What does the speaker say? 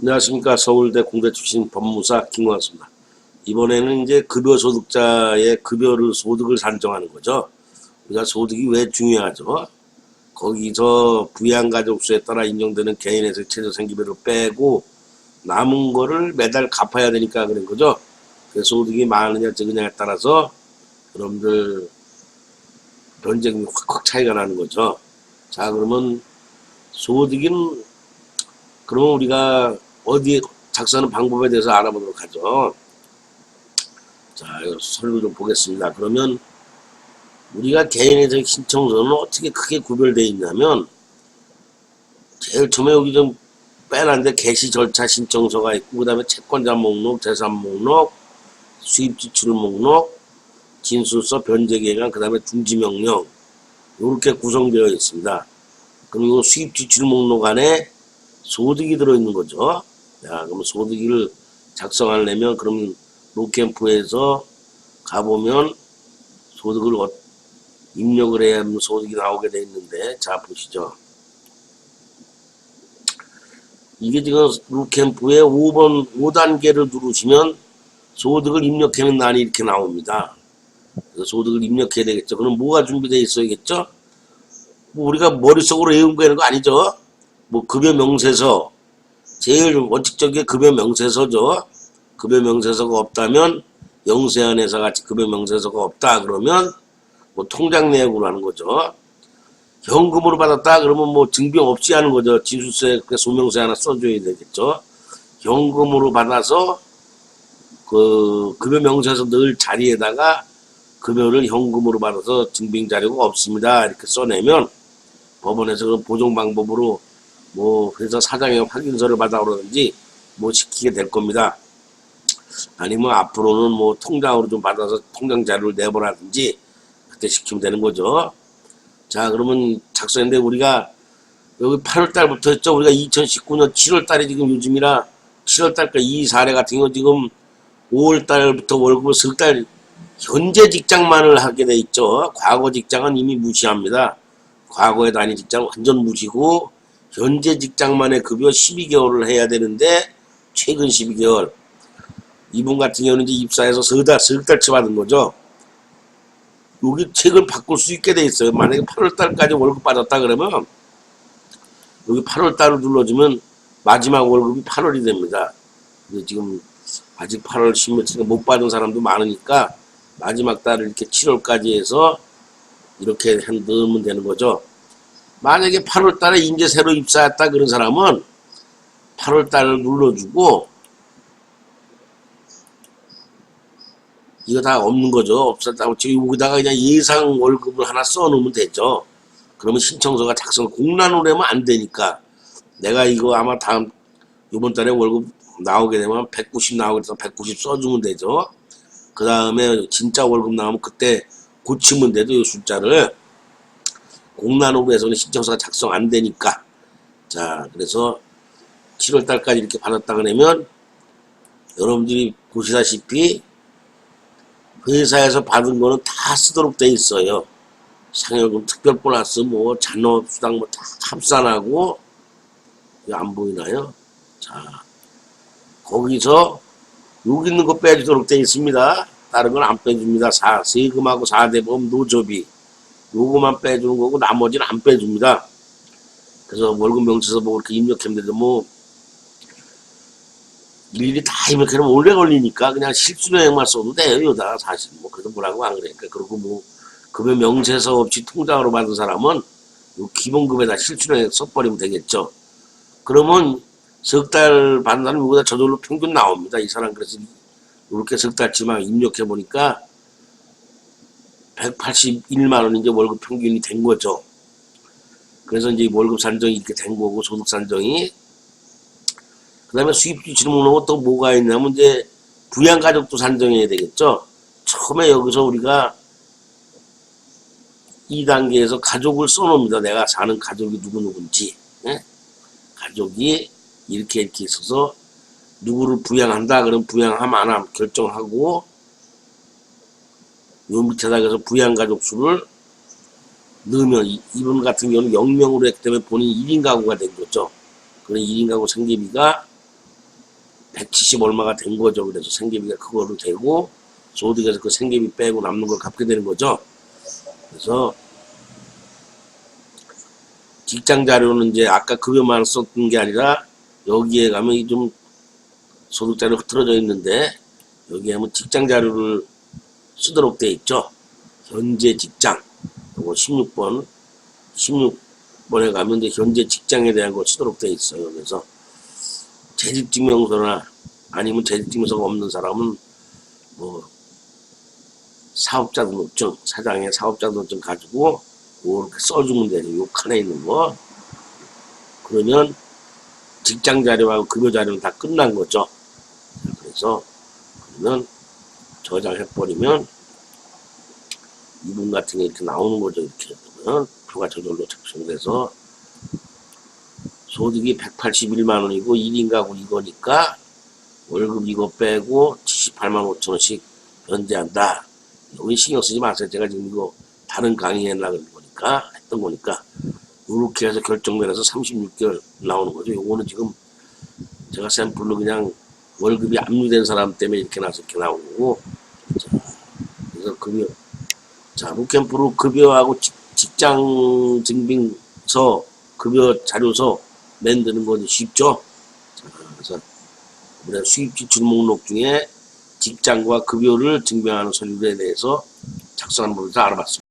안녕하십니까 서울대 공대 출신 법무사 김광수입니다. 이번에는 이제 급여 소득자의 급여를 소득을 산정하는 거죠. 우리가 소득이 왜 중요하죠? 거기서 부양가족 수에 따라 인정되는 개인에서 최저 생계비를 빼고 남은 거를 매달 갚아야 되니까 그런 거죠. 그 소득이 많으냐 적으냐에 따라서 여러분들 변제금이 확확 차이가 나는 거죠. 자 그러면 소득은 그러면 우리가 어디에 작성하는 방법에 대해서 알아보도록 하죠. 자, 설명 좀 보겠습니다. 그러면 우리가 개인의 신청서는 어떻게 크게 구별되어 있냐면 제일 처음에 여기 좀 빼놨는데 개시 절차 신청서가 있고 그 다음에 채권자 목록, 재산 목록, 수입 지출 목록, 진술서, 변제 계획안, 그 다음에 중지 명령 이렇게 구성되어 있습니다. 그리고 수입 지출 목록 안에 소득이 들어있는 거죠. 야, 그럼 소득을 작성하려면 그럼 로캠프에서 가보면 소득을 어- 입력을 해야 소득이 나오게 돼 있는데 자 보시죠. 이게 지금 루캠프의 5번 5단계를 누르시면 소득을 입력하는 난이 이렇게 나옵니다. 소득을 입력해야 되겠죠. 그럼 뭐가 준비되어 있어야겠죠? 뭐 우리가 머릿속으로 외운 거 있는 거 아니죠? 뭐 급여 명세서 제일 원칙적인 급여 명세서죠. 급여 명세서가 없다면 영세안에서 같이 급여 명세서가 없다 그러면 뭐 통장 내역으로 하는 거죠. 현금으로 받았다 그러면 뭐 증빙 없이 하는 거죠. 지수세 그 소명세 하나 써줘야 되겠죠. 현금으로 받아서 그 급여 명세서 늘 자리에다가 급여를 현금으로 받아서 증빙 자료가 없습니다. 이렇게 써내면 법원에서 그 보정 방법으로 뭐 회사 사장의 확인서를 받아 그러든지 뭐 시키게 될 겁니다. 아니면 앞으로는 뭐 통장으로 좀 받아서 통장 자료를 내보라든지 그때 시키면 되는 거죠. 자 그러면 작성했는데 우리가 여기 8월 달부터 했죠. 우리가 2019년 7월 달에 지금 요즘이라 7월 달까 이 사례 같은 거 지금 5월 달부터 월급을 석달 현재 직장만을 하게 돼 있죠. 과거 직장은 이미 무시합니다. 과거에 다닌 직장 완전 무시고 현재 직장만의 급여 12개월을 해야 되는데 최근 12개월 이분 같은 경우는 이제 입사해서 석달 석달치 받은 거죠. 여기 책을 바꿀 수 있게 돼 있어요. 만약에 8월 달까지 월급 받았다 그러면 여기 8월 달을 눌러주면 마지막 월급이 8월이 됩니다. 근데 지금 아직 8월 10며칠 못 받은 사람도 많으니까 마지막 달을 이렇게 7월까지 해서 이렇게 한 넣으면 되는 거죠. 만약에 8월 달에 이제 새로 입사했다 그런 사람은 8월 달을 눌러주고 이거 다 없는 거죠. 없었다고 지금 여기다가 그냥 예상 월급을 하나 써놓으면 되죠. 그러면 신청서가 작성 공란으로 하면 안 되니까 내가 이거 아마 다음 이번 달에 월급 나오게 되면 190 나오게 돼서 190 써주면 되죠. 그 다음에 진짜 월급 나오면 그때 고치면 돼도 이 숫자를 공란후부에서는 신청서가 작성 안 되니까 자 그래서 7월 달까지 이렇게 받았다 그러면 여러분들이 보시다시피 회사에서 받은 거는 다 쓰도록 돼 있어요. 상여금, 특별 보너스, 뭐 잔업수당 뭐 다 합산하고 안 보이나요? 자 거기서 여기 있는 거 빼주도록 돼 있습니다. 다른 건 안 빼줍니다. 사, 세금하고 사대보험 노조비 요거만 빼주는 거고 나머지는 안 빼줍니다. 그래서 월급 명세서 보고 이렇게 되죠. 뭐 일일이 다 입력하면 오래 걸리니까 그냥 실수령만 써도 돼요. 여다 사실 뭐 그래도 뭐라고 안 그러니까 그리고 뭐 급여 명세서 없이 통장으로 받은 사람은 요 기본급에다 실수령 써버리면 되겠죠. 그러면 석달 받는 사람 여기다 저절로 평균 나옵니다. 이 사람 그래서 이렇게 석 달치만 입력해 보니까 181만 원 이제 월급 평균이 된 거죠. 그래서 이제 월급 산정이 이렇게 된 거고 소득 산정이 그다음에 수입 지출 목록은 또 뭐가 있냐면 이제 부양 가족도 산정해야 되겠죠. 처음에 여기서 우리가 2단계에서 가족을 써놓습니다. 내가 사는 가족이 누구 누군지 예? 가족이 이렇게 이렇게 있어서 누구를 부양한다 그럼 부양하면 안함 결정하고 요 밑에다 그래서 부양가족 수를 넣으면 이- 이분 같은 경우는 0명으로 했기 때문에 본인 1인 가구가 된 거죠. 그런 1인 가구 생계비가 170 얼마가 된 거죠. 그래서 생계비가 그거로 되고 소득에서 그 생계비 빼고 남는 걸 갚게 되는 거죠. 그래서 직장 자료는 이제 아까 급여만 썼던 게 아니라 여기에 가면 이좀 소득 자료 흐트러져 있는데 여기에 하면 직장 자료를 쓰도록 돼 있죠. 현재 직장 요거 16번 16번에 가면 이제 현재 직장에 대한 걸 쓰도록 돼 있어요. 그래서 재직증명서나 아니면 재직증명서가 없는 사람은 뭐 사업자 등록증 사장의 사업자 등록증 가지고 이렇게 써주면 돼요. 요 칸에 있는 거 그러면 직장 자료하고 급여 자료는 다 끝난 거죠. 그래서 그러면 저장해 버리면 이분 같은 게 이렇게 나오는 거죠. 이렇게 보면 표가 저절로 작성돼서 소득이 181만 원이고 1인 가구 이거니까 월급 이거 빼고 78만 5천 원씩 연대한다. 여기 신경 쓰지 마세요. 제가 지금 이거 다른 강의 하려고 거니까 했던 거니까 이렇게 해서 결정면에서 36개월 나오는 거죠. 요거는 지금 제가 샘플로 그냥 월급이 압류된 사람 때문에 이렇게 나서 이렇게 그래서 급여 자 루캠프로 급여하고 직, 직장 증빙서 급여 자료서 만드는 건 쉽죠. 자, 그래서 우리가 수입 지출 목록 중에 직장과 급여를 증명하는 서류에 대해서 작성하는 법을 다 알아봤습니다.